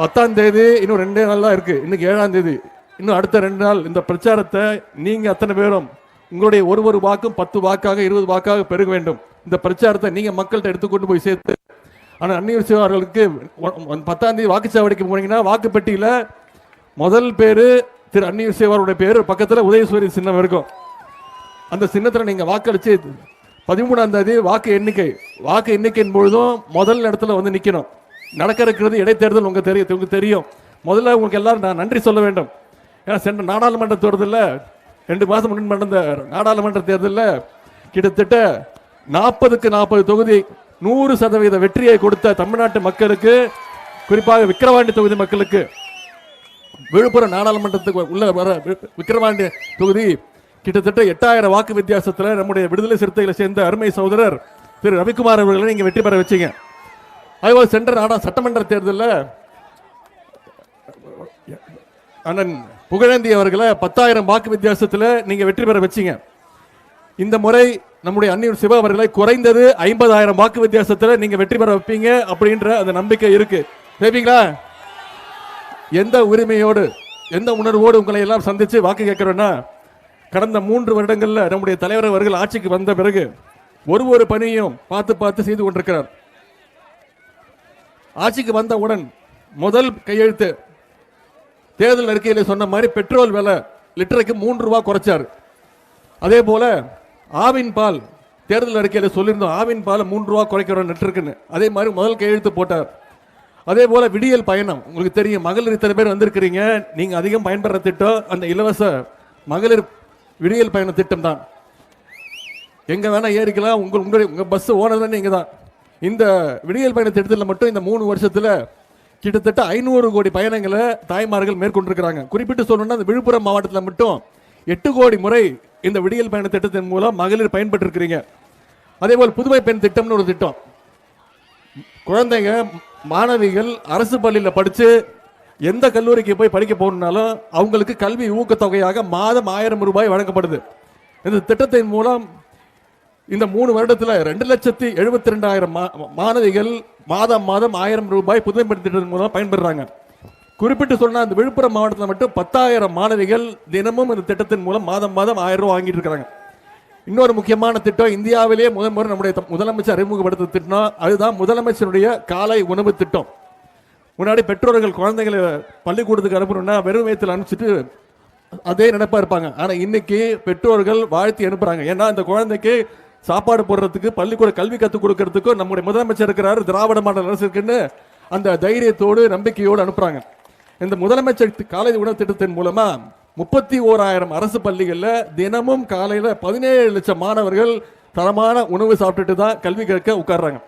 பத்தாம் தேதி இன்னும் ரெண்டே நாள் தான் இருக்கு. இன்னைக்கு ஏழாம் தேதி. இன்னும் அடுத்த ரெண்டு நாள் இந்த பிரச்சாரத்தை நீங்க அத்தனை பேரும் உங்களுடைய ஒரு ஒரு வாக்கும் பத்து வாக்காக இருபது வாக்காக பெருக வேண்டும். இந்த பிரச்சாரத்தை நீங்க மக்கள்கிட்ட எடுத்துக்கொண்டு போய் சேர்த்து. ஆனால் அந்நிய சிவார்களுக்கு பத்தாம் தேதி வாக்குச்சாவடிக்கு போனீங்கன்னா வாக்குப்பெட்டியில் முதல் பேர் திரு அந்நிய சேவாருடைய பேர் பக்கத்தில் உதயசூரி சின்னம் இருக்கும். அந்த சின்னத்தில் நீங்கள் வாக்களித்து பதிமூணாம் தேதி வாக்கு எண்ணிக்கை. வாக்கு எண்ணிக்கையின் பொழுதும் முதல் இடத்துல வந்து நிற்கணும் நடக்க இருக்கிறது இடைத்தேர்தல் உங்கள் தெரியும் உங்களுக்கு தெரியும். முதல்ல உங்களுக்கு எல்லாரும் நான் நன்றி சொல்ல வேண்டும். ஏன்னா சென்ற நாடாளுமன்ற தேர்தலில் ரெண்டு மாதம் முன் நடந்த நாடாளுமன்ற தேர்தலில் கிட்டத்தட்ட நாற்பதுக்கு நாற்பது தொகுதி நூறு சதவீத வெற்றியை கொடுத்த தமிழ்நாட்டு மக்களுக்கு குறிப்பாக விக்கிரவாண்டி தொகுதி மக்களுக்கு விழுப்புரம் நாடாளுமன்றத்துக்கு உள்ள வர வி- விக்கிரவாண்டி தொகுதி கிட்டத்தட்ட எட்டாயிரம் வாக்கு வித்தியாசத்தில் நம்முடைய விடுதலை சிறுத்தைகளை சேர்ந்த அருமை சகோதரர் திரு ரவிக்குமார் அவர்களை நீங்கள் வெற்றி பெற வச்சீங்க. அதுபோல் சென்ற நாடா சட்டமன்ற தேர்தலில். அண்ணன் புகழேந்தி அவர்களை பத்தாயிரம் வாக்கு வித்தியாசத்தில் நீங்கள் வெற்றி பெற வச்சிங்க. இந்த முறை நம்முடைய அன்னியூர் சிவா அவர்களை குறைந்தது ஐம்பதாயிரம் வாக்கு வித்தியாசத்தில் நீங்கள் வெற்றி பெற வைப்பீங்க அப்படின்ற அந்த நம்பிக்கை இருக்கு. கேப்பீங்களா? எந்த உரிமையோடு எந்த உணர்வோடு உங்களை எல்லாம் சந்தித்து வாக்கு கேட்குறோன்னா கடந்த மூன்று வருடங்களில் நம்முடைய தலைவர் அவர்கள் ஆட்சிக்கு வந்த பிறகு ஒரு ஒரு பணியும் பார்த்து பார்த்து செய்து கொண்டிருக்கிறார். ஆட்சிக்கு வந்தவுடன் முதல் கையெழுத்து தேர்தல் அறிக்கையில் சொன்ன மாதிரி பெட்ரோல் விலை லிட்டருக்கு மூன்று ரூபா குறைச்சார். அதே போல ஆவின் பால் தேர்தல் அறிக்கையில் சொல்லியிருந்தோம் ஆவின் பால் மூன்று ரூபா குறைக்கிறோம் லிட்டருக்குன்னு. அதே மாதிரி முதல் கையெழுத்து போட்டார். அதே போல விடியல் பயணம் உங்களுக்கு தெரியும் மகளிர் இத்தனை பேர் வந்திருக்கிறீங்க நீங்க அதிகம் பயன்படுற திட்டம் அந்த இலவச மகளிர் விடியல் பயண திட்டம் தான் எங்க வேணா ஏறிக்கலாம் உங்க உங்களுடைய உங்க பஸ் ஓனர் நீங்க தான் இந்த விடியல் பயண திட்டத்தில் மட்டும் இந்த மூணு வருஷத்தில் கிட்டத்தட்ட ஐநூறு கோடி பயணங்களை தாய்மார்கள் மேற்கொண்டிருக்கிறாங்க. குறிப்பிட்டு சொல்லணும்னா இந்த விழுப்புரம் மாவட்டத்தில் மட்டும் எட்டு கோடி முறை இந்த விடியல் பயண திட்டத்தின் மூலம் மகளிர் பயன்பட்டு அதே போல் புதுமை பெண் திட்டம்னு ஒரு திட்டம். குழந்தைங்க மாணவிகள் அரசு பள்ளியில் படித்து எந்த கல்லூரிக்கு போய் படிக்க போகணுன்னாலும் அவங்களுக்கு கல்வி ஊக்கத்தொகையாக மாதம் ஆயிரம் ரூபாய் வழங்கப்படுது. இந்த திட்டத்தின் மூலம் இந்த மூணு வருடத்தில் ரெண்டு லட்சத்தி எழுபத்தி ரெண்டாயிரம் மாணவிகள் மாதம் மாதம் ஆயிரம் ரூபாய் புதுமை திட்டத்தின் மூலம் பயன்பெறுறாங்க. குறிப்பிட்டு சொன்னால் இந்த விழுப்புரம் மாவட்டத்தில் மட்டும் பத்தாயிரம் மாணவிகள் தினமும் இந்த திட்டத்தின் மூலம் மாதம் மாதம் ஆயிரம் ரூபாய் வாங்கிட்டு இருக்கிறாங்க இன்னொரு முக்கியமான திட்டம் இந்தியாவிலேயே முதல் முறை நம்முடைய முதலமைச்சர் அறிமுகப்படுத்த திட்டம் அதுதான் முதலமைச்சருடைய காலை உணவு திட்டம். முன்னாடி பெற்றோர்கள் குழந்தைகளை பள்ளிக்கூடத்துக்கு அனுப்பணும்னா வெறும் வயத்தில் அனுப்பிச்சிட்டு அதே நினைப்பா இருப்பாங்க. ஆனால் இன்னைக்கு பெற்றோர்கள் வாழ்த்தி அனுப்புறாங்க. ஏன்னா அந்த குழந்தைக்கு சாப்பாடு போடுறதுக்கு பள்ளிக்கூட கல்வி கற்றுக் கொடுக்கறதுக்கும் நம்முடைய முதலமைச்சர் இருக்கிறாரு திராவிட மாடல் அரசு இருக்குன்னு அந்த தைரியத்தோடு நம்பிக்கையோடு அனுப்புறாங்க. இந்த முதலமைச்சர் காலை உணவு திட்டத்தின் மூலமா முப்பத்தி ஓராயிரம் அரசு பள்ளிகளில் தினமும் காலையில் பதினேழு லட்சம் மாணவர்கள் தரமான உணவு சாப்பிட்டுட்டு தான் கல்வி கற்க உட்கார்றாங்க.